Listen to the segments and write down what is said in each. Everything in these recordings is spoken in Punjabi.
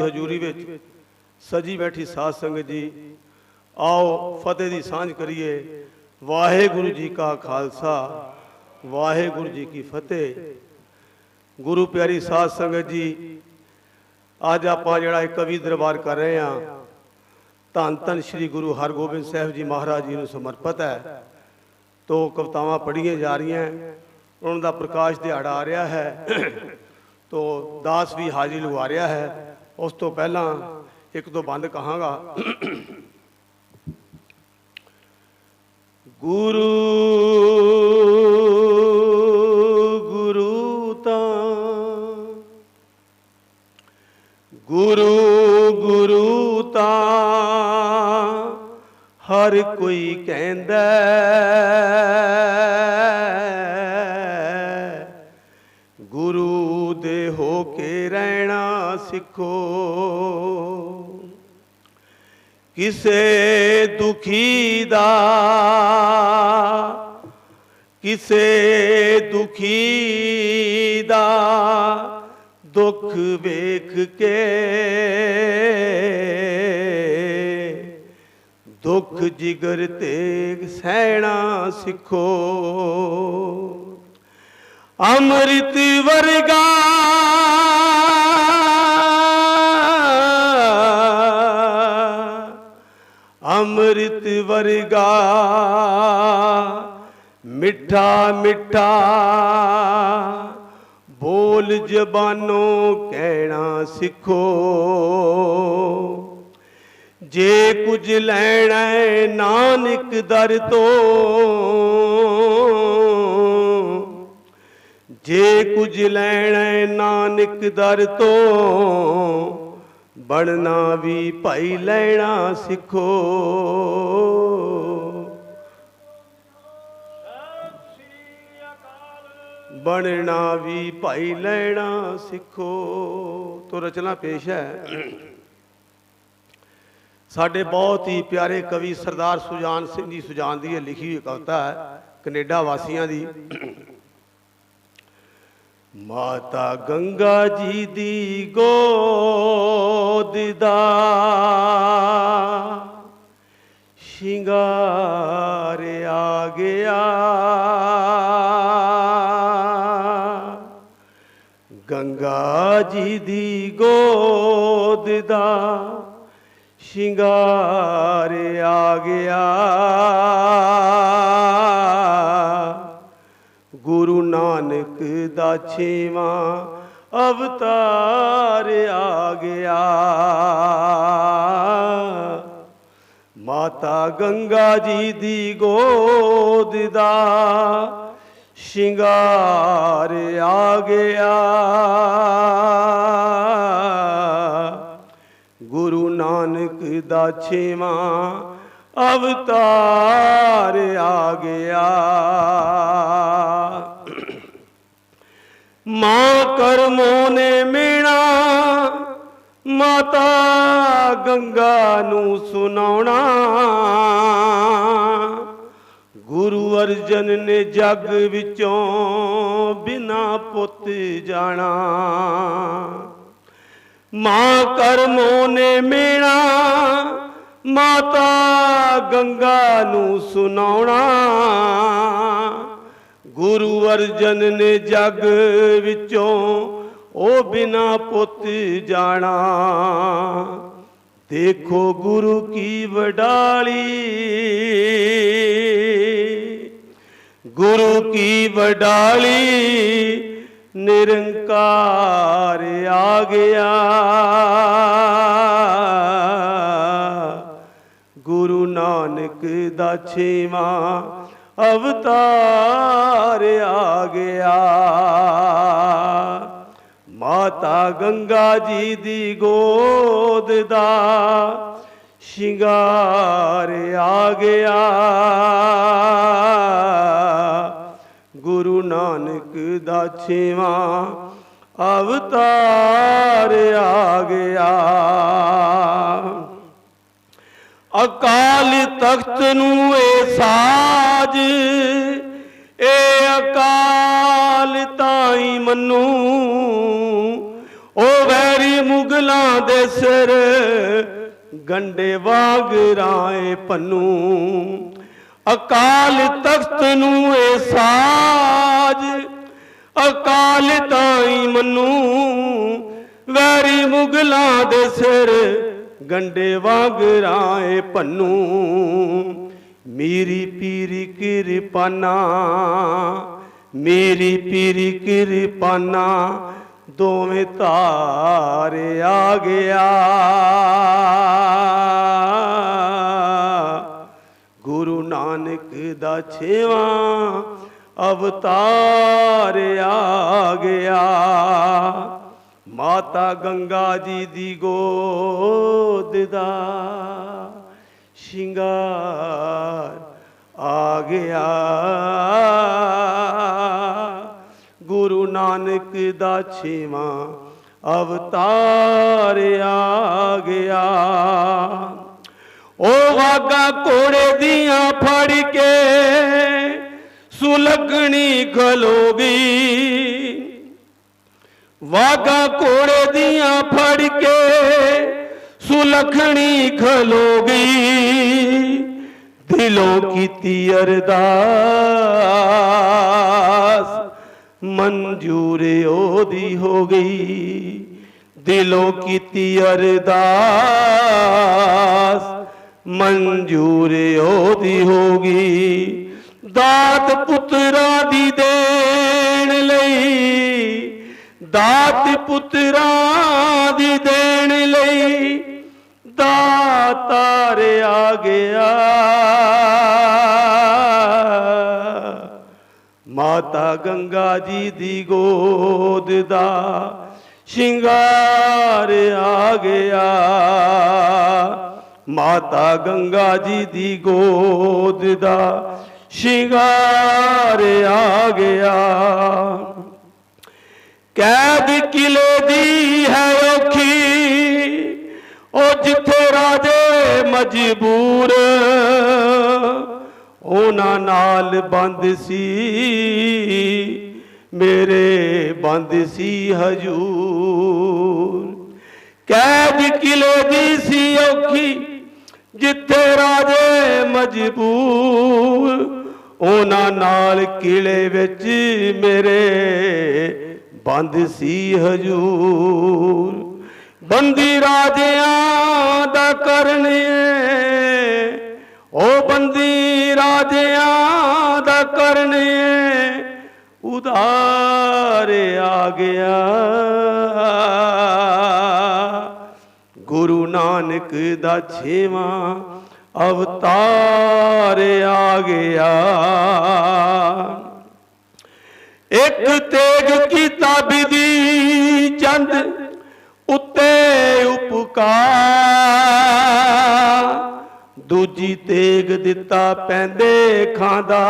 ਹਜ਼ੂਰੀ ਵਿੱਚ ਸਜੀ ਬੈਠੀ ਸਾਧ ਸੰਗਤ ਜੀ, ਆਓ ਫਤਿਹ ਦੀ ਸਾਂਝ ਕਰੀਏ। ਵਾਹਿਗੁਰੂ ਜੀ ਕਾ ਖਾਲਸਾ, ਵਾਹਿਗੁਰੂ ਜੀ ਕੀ ਫਤਿਹ। ਗੁਰੂ ਪਿਆਰੀ ਸਾਧ ਸੰਗਤ ਜੀ, ਅੱਜ ਆਪਾਂ ਜਿਹੜਾ ਇਹ ਕਵੀ ਦਰਬਾਰ ਕਰ ਰਹੇ ਹਾਂ, ਧੰਨ ਧੰਨ ਸ੍ਰੀ ਗੁਰੂ ਹਰਗੋਬਿੰਦ ਸਾਹਿਬ ਜੀ ਮਹਾਰਾਜ ਜੀ ਨੂੰ ਸਮਰਪਿਤ ਹੈ। ਤੋ ਕਵਿਤਾਵਾਂ ਪੜ੍ਹੀਆਂ ਜਾ ਰਹੀਆਂ, ਉਹਨਾਂ ਦਾ ਪ੍ਰਕਾਸ਼ ਦਿਹਾੜਾ ਆ ਰਿਹਾ ਹੈ, ਤੋ ਦਾਸ ਵੀ ਹਾਜ਼ਰੀ ਲਗਵਾ ਰਿਹਾ ਹੈ। ਉਸ ਤੋਂ ਪਹਿਲਾਂ ਇੱਕ ਤੋਂ ਬੰਦ ਕਹਾਂਗਾ। ਗੁਰੂ ਗੁਰੂ ਤਾਂ, ਗੁਰੂ ਗੁਰੂ ਤਾਂ ਹਰ ਕੋਈ ਕਹਿੰਦਾ ਸਿੱਖੋ। ਕਿਸੇ ਦੁਖੀ ਦਾ, ਕਿਸੇ ਦੁਖੀ ਦਾ ਦੁੱਖ ਵੇਖ ਕੇ, ਦੁੱਖ ਜਿਗਰ ਤੇ ਸਹਿਣਾ ਸਿੱਖੋ। ਅੰਮ੍ਰਿਤ ਵਰਗਾ ਅੰਮ੍ਰਿਤ ਵਰਗਾ, ਮਿੱਠਾ ਮਿੱਠਾ, ਬੋਲ ਜ਼ਬਾਨੋਂ ਕਹਿਣਾ ਸਿੱਖੋ। ਜੇ ਕੁਝ ਲੈਣਾ ਨਾਨਕ ਦਰ ਤੋਂ, ਜੇ ਕੁਝ ਲੈਣਾ ਨਾਨਕ ਦਰ ਤੋਂ ਬਣਨਾ ਵੀ ਭਾਈ ਲੈਣਾ ਸਿੱਖੋ। ਬਣਨਾ ਵੀ ਭਾਈ ਲੈਣਾ ਸਿੱਖੋ। ਤੋਂ ਰਚਨਾ ਪੇਸ਼ ਹੈ। ਸਾਡੇ ਬਹੁਤ ਹੀ ਪਿਆਰੇ ਕਵੀ ਸਰਦਾਰ ਸੁਜਾਨ ਸਿੰਘ ਜੀ, ਸੁਜਾਨ ਦੀ ਲਿਖੀ ਹੋਈ ਕਵਿਤਾ ਹੈ, ਕੈਨੇਡਾ ਵਾਸੀਆਂ ਦੀ। ਮਾਤਾ ਗੰਗਾ ਜੀ ਦੀ ਗੋਦ ਦਾ ਸ਼ਿੰਗਾਰ ਆ ਗਿਆ। ਗੰਗਾ ਜੀ ਦੀ ਗੋਦ ਦਾ ਸ਼ਿੰਗਾਰ ਆ ਗਿਆ। ਨਾਨਕ ਦਾ ਛੇਵਾਂ ਅਵਤਾਰ ਆ ਗਿਆ। ਮਾਤਾ ਗੰਗਾ ਜੀ ਦੀ ਗੋਦ ਦਾ ਸ਼ਿੰਗਾਰ ਆ ਗਿਆ। ਗੁਰੂ ਨਾਨਕ ਦਾ ਛੇਵਾਂ ਅਵਤਾਰ ਆ ਗਿਆ। ਮਾਂ ਨੇ ਮੀਣਾ, ਮਾਤਾ ਗੰਗਾ ਨੂੰ ਸੁਣਾਉਣਾ। ਗੁਰੂ ਅਰਜਨ ਨੇ ਜੱਗ ਵਿੱਚੋਂ ਬਿਨਾ ਪੁੱਤ ਜਾਣਾ। ਮਾਂ ਕਰਮੋ ਨੇ ਮੇਣਾ, ਮਾਤਾ ਗੰਗਾ ਨੂੰ ਸੁਣਾਉਣਾ। ਗੁਰੂ ਅਰਜਨ ਨੇ ਜੱਗ ਵਿੱਚੋਂ ਉਹ ਬਿਨਾ ਪੁੱਤ ਜਾਣਾ। ਦੇਖੋ ਗੁਰੂ ਕੀ ਵਡਾਲੀ। ਗੁਰੂ ਕੀ ਵਡਾਲੀ, ਨਿਰੰਕਾਰ ਆ ਗਿਆ। ਗੁਰੂ ਨਾਨਕ ਦਾ ਛੇਵਾਂ ਅਵਤਾਰ ਆ ਗਿਆ। ਮਾਤਾ ਗੰਗਾ ਜੀ ਦੀ ਗੋਦ ਦਾ ਸ਼ਿੰਗਾਰ ਆ ਗਿਆ। ਗੁਰੂ ਨਾਨਕ ਦਾ ਛੇਵਾਂ ਅਵਤਾਰ ਆ ਗਿਆ। ਅਕਾਲ ਤਖਤ ਨੂੰ ਇਹ ਸਾਜ ਏ ਅਕਾਲ ਤਾਈ ਮੰਨੂ, ਉਹ ਵੈਰੀ ਮੁਗਲਾਂ ਦੇ ਸਿਰ ਗੰਡੇ ਵਾਗ ਰਾਏ ਪੰਨੂ। ਅਕਾਲ ਤਖਤ ਨੂੰ ਏ ਸਾਜ, ਅਕਾਲ ਤਾਈ ਮਨੂ, ਵੈਰੀ ਮੁਗਲਾਂ ਦੇ ਸਿਰ ਗੰਡੇ ਵਾਗ ਰਾਏ ਪੰਨੂ। ਮੇਰੀ ਪੀਰੀ ਕਿਰਪਾਨਾ, ਮੇਰੀ ਪੀਰੀ ਕਿਰਪਾਨਾ, ਦੋਵੇਂ ਧਾਰ ਆ ਗਿਆ। ਗੁਰੂ ਨਾਨਕ ਦਾ ਛੇਵਾਂ ਅਵਤਾਰ ਆ ਗਿਆ। ਮਾਤਾ ਗੰਗਾ ਜੀ ਦੀ ਗੋਦ ਦਾ ਸ਼ਿੰਗਾਰ ਆ ਗਿਆ। ਗੁਰੂ ਨਾਨਕ ਦਾ ਛੇਵਾਂ ਅਵਤਾਰ ਆ ਗਿਆ। ਉਹ ਵਾਗਾ ਕੋੜੇ ਦੀਆਂ ਫੜ ਕੇ ਸੁਲਗਣੀ ਖਲੋਗੀ। ਵਾਗਾ ਕੋੜੇ ਦੀਆਂ ਫੜ ਕੇ ਸੁਲਖਣੀ ਖਲੋਗੀ, ਦਿਲੋਂ ਕੀਤੀ ਅਰਦਾਸ, ਮਨਜ਼ੂਰ ਉਹਦੀ ਹੋ ਗਈ, ਦਿਲੋਂ ਕੀਤੀ ਅਰਦਾਸ, ਮਨਜ਼ੂਰ ਉਹਦੀ ਹੋ ਗਈ, ਦਾਤ ਪੁੱਤਰਾ ਦੀ ਦੇਣ ਲਈ, ਦਾਤ ਪੁੱਤਰਾਂ ਦੀ ਦੇ ਦਾਤਾਰ ਗਿਆ। ਮਾਤਾ ਗੰਗਾ ਜੀ ਦੀ ਗੋਦ ਦਾ ਸ਼ਿੰਗਾਰ ਆ ਗਿਆ। ਮਾਤਾ ਗੰਗਾ ਜੀ ਦੀ ਗੋਦ ਦਾ ਸ਼ਿੰਗਾਰ ਆ ਗਿਆ। ਕੈਦ ਕਿਲੇ ਦੀ ਹੈ ਔਖੀ, ਉਹ ਜਿੱਥੇ ਰਾਜੇ ਮਜਬੂਰ। ਉਹਨਾਂ ਨਾਲ ਬੰਦ ਸੀ, ਮੇਰੇ ਬੰਦ ਸੀ ਹਜੂਰ। ਕੈਦ ਕਿਲੇ ਦੀ ਸੀ ਔਖੀ, ਜਿੱਥੇ ਰਾਜੇ ਮਜਬੂਰ। ਉਹਨਾਂ ਨਾਲ ਕਿਲੇ ਵਿੱਚ ਮੇਰੇ ਬੰਦ ਸੀ ਹਜੂਰ। ਬੰਦੀ ਰਾਜਿਆਂ ਦਾ ਕਰਨੇ ਉਹ ਬੰਦੀ ਰਾਜਿਆਂ ਦਾ ਕਰਨੇ ਉਧਾਰ ਆ ਗਿਆ। ਗੁਰੂ ਨਾਨਕ ਦਾ ਛੇਵਾਂ ਅਵਤਾਰ ਆ ਗਿਆ। ਇੱਕ ਤੇ ਕੀਤਾ ਬਿਦੀ ਚੰਦ ਉੱਤੇ ਉਪਕਾਰ ਦੂਜੀ ਤੇਗ ਦਿੱਤਾ ਪੈਂਦੇ ਖਾਂਦਾ,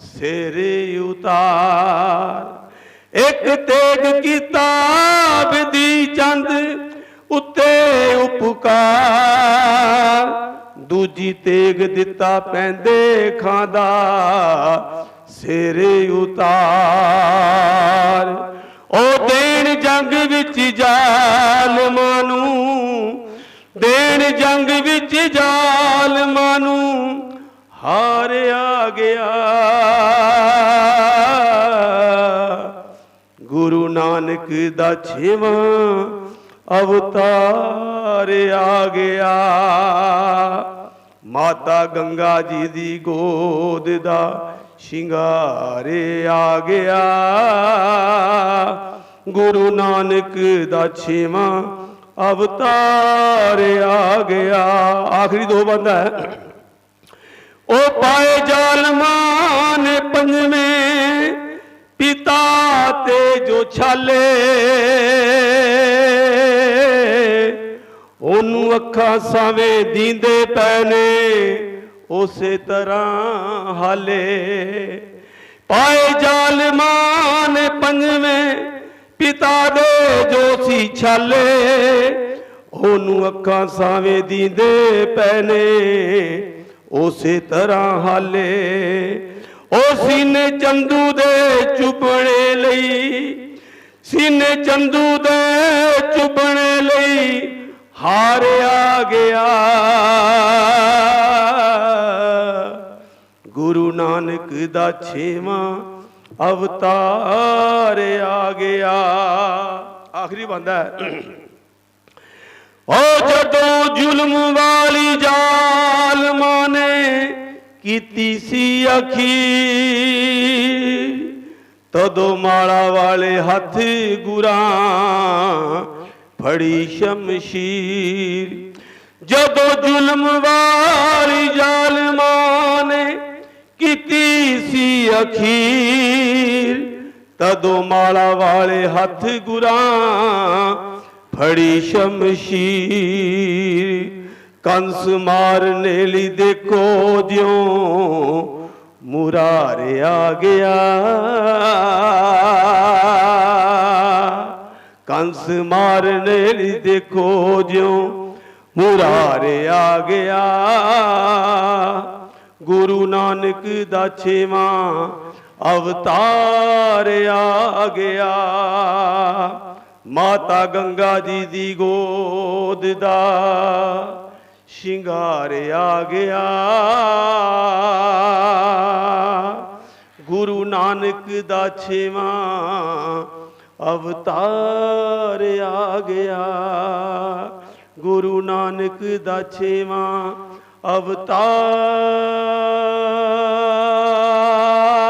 ਸਿਰ ਉਤਾਰ। ਇੱਕ ਤੇਗ ਕੀਤਾ ਬਿਦੀ ਚੰਦ, ਉੱਤੇ ਉਪਕਾਰ। ਦੂਜੀ ਤੇਗ ਦਿੱਤਾ ਪੈਂਦੇ ਖਾਂਦਾ, ਸਿਰ ਉਤਾਰ। ਉਹ ਦੇਣ ਜੰਗ ਵਿੱਚ ਜ਼ਾਲਮਾਂ ਨੂੰ, ਦੇਣ ਜੰਗ ਵਿੱਚ ਜ਼ਾਲਮਾਂ ਨੂੰ ਹਾਰਿਆ ਗਿਆ। ਗੁਰੂ ਨਾਨਕ ਦਾ ਛੇਵਾਂ ਅਵਤਾਰ ਆ ਗਿਆ। ਮਾਤਾ ਗੰਗਾ ਜੀ ਦੀ ਗੋਦ ਦਾ ਸ਼ਿੰਗਾਰੇ ਆ ਗਿਆ। ਗੁਰੂ ਨਾਨਕ ਦਾ ਛੇਵਾਂ ਅਵਤਾਰ ਆ ਗਿਆ। ਆਖਰੀ ਦੋ ਬੰਦਾ ਹੈ। ਉਹ ਪਾਏ ਜ਼ਾਲਮਾਂ ਨੇ ਪੰਜਵੇਂ ਪਿਤਾ ਤੇ ਜੋ ਛਾਲੇ। ਉਹਨੂੰ ਅੱਖਾਂ ਸਾਵੇਂ ਦੀਂਦੇ ਪੈ ਨੇ ਉਸੇ ਤਰ੍ਹਾਂ ਹਾਲੇ ਪਾਏ ਜ਼ਾਲਮਾਂ ਪੰਜਵੇਂ ਪਿਤਾ ਦੇ ਜੋ ਸੀ ਛਾਲੇ, ਉਹਨੂੰ ਅੱਖਾਂ ਸਾਵੇਂ ਦੀਂਦੇ ਪੈ ਉਸੇ ਤਰ੍ਹਾਂ ਹਾਲੇ ਉਹ ਸੀਨੇ ਚੰਦੂ ਦੇ ਚੁਬਣੇ ਲਈ, ਸੀਨੇ ਚੰਦੂ ਦੇ ਚੁਬਣੇ ਲਈ ਹਾਰਿਆ ਗਿਆ। ਗੁਰੂ ਨਾਨਕ ਦਾ ਛੇਵਾਂ ਅਵਤਾਰ ਆ ਗਿਆ। ਆਖਰੀ ਬੰਦਾ ਹੈ। ਓ ਜਦੋਂ ਜ਼ੁਲਮ ਵਾਲੀ ਜ਼ਾਲਮਾਂ ਨੇ ਕੀਤੀ ਸੀ ਅਖੀਰ, ਤਦੋਂ ਮਾਲਾ ਵਾਲੇ ਹੱਥ ਗੁਰਾਂ ਫੜੀ ਸ਼ਮਸ਼ੀਰ। ਜਦੋਂ ਜ਼ੁਲਮ ਵਾਲੀ ਜ਼ਾਲਮਾਂ ਨੇ ਕੀਤੀ ਸੀ ਅਖੀਰ। ਤਦੋਂ ਮਾਲਾ ਵਾਲੇ ਹੱਥ ਗੁਰਾਂ ਫੜੀ ਸ਼ਮਸ਼ੀਰ। ਕੰਸ ਮਾਰਨੇ ਲਈ ਦੇਖੋ ਜਿਉ ਮੁਰਾਰ ਆ ਗਿਆ। ਕੰਸ ਮਾਰਨੇ ਲਈ ਦੇਖੋ ਜਿਉ ਮੁਰਾਰੇ ਆ ਗਿਆ। ਗੁਰੂ ਨਾਨਕ ਦਾ ਛੇਵਾਂ ਅਵਤਾਰ ਆ ਗਿਆ। ਮਾਤਾ ਗੰਗਾ ਜੀ ਦੀ ਗੋਦ ਦਾ ਸ਼ਿੰਗਾਰ ਆ ਗਿਆ। ਗੁਰੂ ਨਾਨਕ ਦਾ ਛੇਵਾਂ ਅਵਤਾਰ ਆ ਗਿਆ। ਗੁਰੂ ਨਾਨਕ ਦਾ ਛੇਵਾਂ ਅਵਤਾਰ।